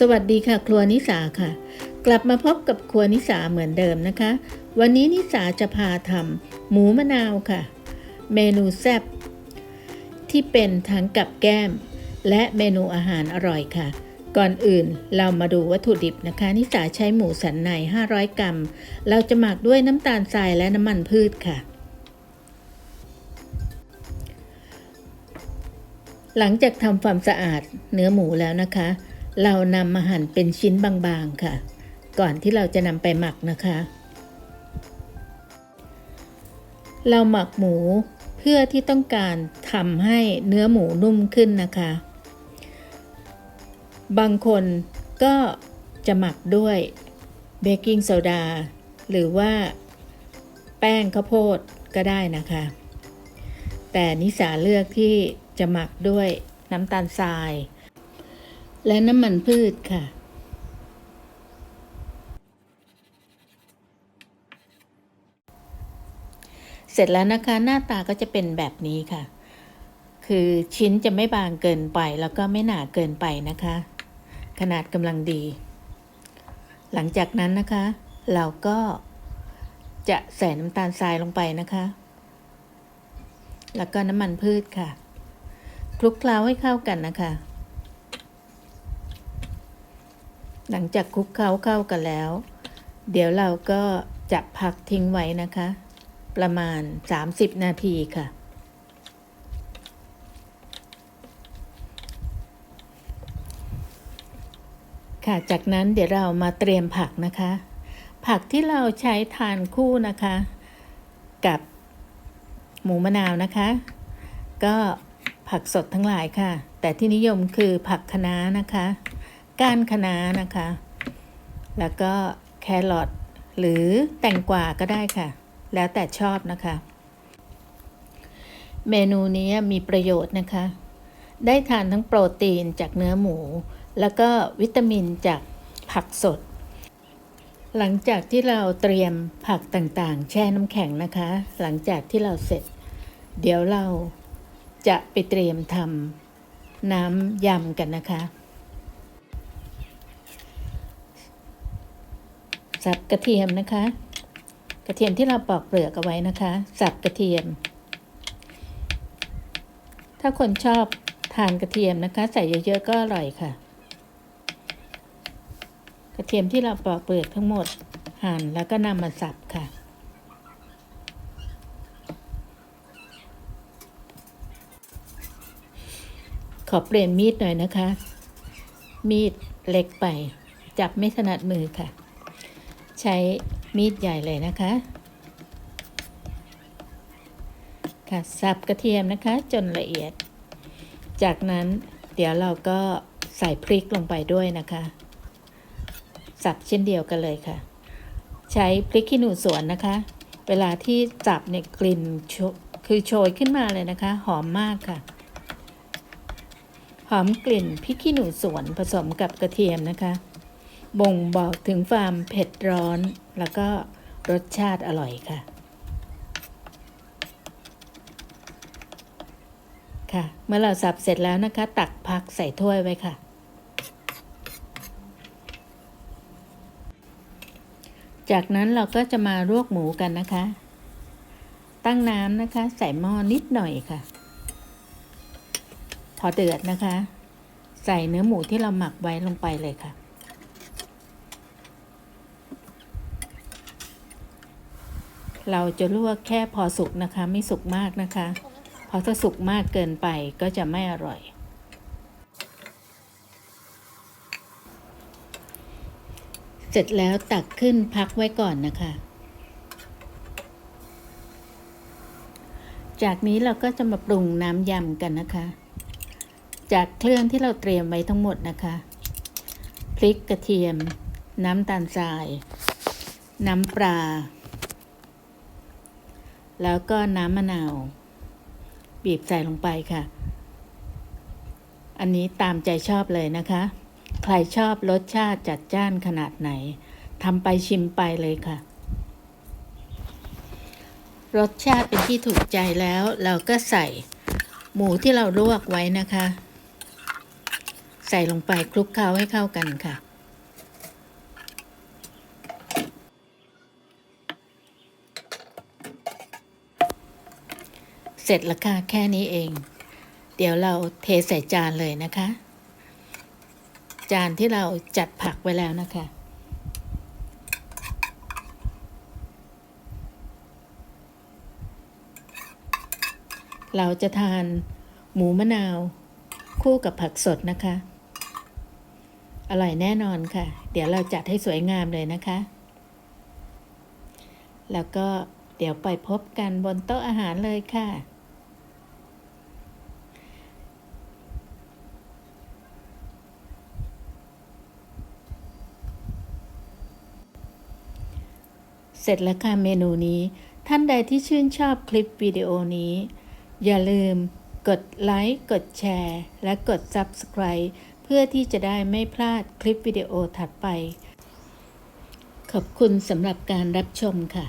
สวัสดีค่ะ ครัวนิสาค่ะ กลับมาพบกับครัวนิสาเหมือนเดิมนะคะ วันนี้นิสาจะพาทำหมูมะนาวค่ะ เมนูแซ่บที่เป็นทั้งกับแก้ม และเมนูอาหารอร่อยค่ะ ก่อนอื่นเรามาดูวัตถุดิบนะคะ นิสาใช้หมูสันใน 500 กรัม เราจะหมักด้วยน้ำตาลทรายและน้ำมันพืชค่ะ หลังจากทำความสะอาดเนื้อหมูแล้วนะคะ เรานำมาหั่นเป็นชิ้นบางๆค่ะ ก่อนที่เราจะนำไปหมักนะคะ เราหมักหมูเพื่อที่ต้องการทำให้เนื้อหมูนุ่มขึ้นนะคะ บางคนก็จะหมักด้วยเบกกิ้งโซดาหรือว่าแป้งข้าวโพดก็ได้นะคะ แต่นิสาเลือกที่จะหมักด้วยน้ำตาลทราย และน้ำมันพืชค่ะ เสร็จแล้วนะคะหน้าตาก็จะเป็นแบบนี้ค่ะ คือชิ้นจะไม่บางเกินไปแล้วก็ไม่หนาเกินไปนะคะ ขนาดกำลังดี หลังจากนั้นนะคะ เราก็จะใส่น้ำตาลทรายลงไปนะคะ แล้วก็น้ำมันพืชค่ะ คลุกเคล้าให้เข้ากันนะคะ หลังจากคลุกเคล้าเข้ากันแล้ว เดี๋ยวเราก็จะพักทิ้งไว้นะคะ ประมาณ 30 นาทีค่ะ ค่ะ จากนั้นเดี๋ยวเรามาเตรียมผักนะคะ ผักที่เราใช้ทานคู่นะคะ กับหมูมะนาวนะคะ ก็ผักสดทั้งหลายค่ะ แต่ที่นิยมคือผักคะน้านะคะ ก้านคะน้านะคะ แล้วก็แครอทหรือแตงกวาก็ได้ค่ะ แล้วแต่ชอบนะคะ เมนูนี้มีประโยชน์นะคะ ได้ทานทั้งโปรตีนจากเนื้อหมู แล้วก็วิตามินจากผักสด หลังจากที่เราเตรียมผักต่างๆ แช่น้ำแข็งนะคะ หลังจากที่เราเสร็จ เดี๋ยวเราจะไปเตรียมทำน้ำยำกันนะคะ สับกระเทียมนะคะ กระเทียมที่เราปอกเปลือกเอาไว้นะคะ สับกระเทียม ถ้าคนชอบทานกระเทียมนะคะ ใส่เยอะๆก็อร่อยค่ะ กระเทียมที่เราปอกเปลือกทั้งหมดหั่นแล้วก็นำมาสับค่ะขอเปลี่ยนมีดหน่อยนะคะ มีดเล็กไป จับไม่ถนัดมือค่ะ ใช้มีดใหญ่เลยนะคะ ค่ะสับกระเทียมนะคะจนละเอียด จากนั้นเดี๋ยวเราก็ใส่พริกลงไปด้วยนะคะ สับเช่นเดียวกันเลยค่ะ ใช้พริกขี้หนูสวนนะคะ เวลาที่จับเนี่ยกลิ่นโชคือโชยขึ้นมาเลยนะคะ หอมมากค่ะ หอมกลิ่นพริกขี้หนูสวนผสมกับกระเทียมนะคะ บ่งบอกถึงความเผ็ดร้อน แล้วก็รสชาติอร่อยค่ะ ค่ะ เมื่อเราสับเสร็จแล้วนะคะ ตักพักใส่ถ้วยไว้ค่ะ จากนั้นเราก็จะมาลวกหมูกันนะคะ ตั้งน้ำนะคะ ใส่หม้อนิดหน่อยค่ะ พอเดือดนะคะ ใส่เนื้อหมูที่เราหมักไว้ลงไปเลยค่ะ เราจะลวกแค่พอสุกนะคะ ไม่สุกมากนะคะ เพราะถ้าสุกมากเกินไปก็จะไม่อร่อย เสร็จแล้วตักขึ้นพักไว้ก่อนนะคะ จากนี้เราก็จะมาปรุงน้ำยำกันนะคะ จากเครื่องที่เราเตรียมไว้ทั้งหมดนะคะ พริกกระเทียม น้ำตาลทราย น้ำปลา แล้วก็น้ำมะนาว บีบใส่ลงไปค่ะ อันนี้ตามใจชอบเลยนะคะ ใครชอบรสชาติจัดจ้านขนาดไหนทำไปชิมไปเลยค่ะ รสชาติเป็นที่ถูกใจแล้ว เราก็ใส่หมูที่เราลวกไว้นะคะ ใส่ลงไปคลุกเคล้าให้เข้ากันค่ะ เสร็จล้วค่ะแค่นี้เอง เดี๋ยวเราเทใส่จานเลยนะคะ จานที่เราจัดผักไว้แล้วนะคะ เราจะทานหมูมะนาว คู่กับผักสดนะคะ อร่อยแน่นอนค่ะ เดี๋ยวเราจัดให้สวยงามเลยนะคะ แล้วก็เดี๋ยวไปพบกันบนโต๊ะอาหารเลยค่ะ เสร็จแล้วค่ะเมนูนี้ ท่านใดที่ชื่นชอบคลิปวิดีโอนี้ อย่าลืมกดไลค์กดแชร์ และกด Subscribe เพื่อที่จะได้ไม่พลาดคลิปวิดีโอถัดไป ขอบคุณสำหรับการรับชมค่ะ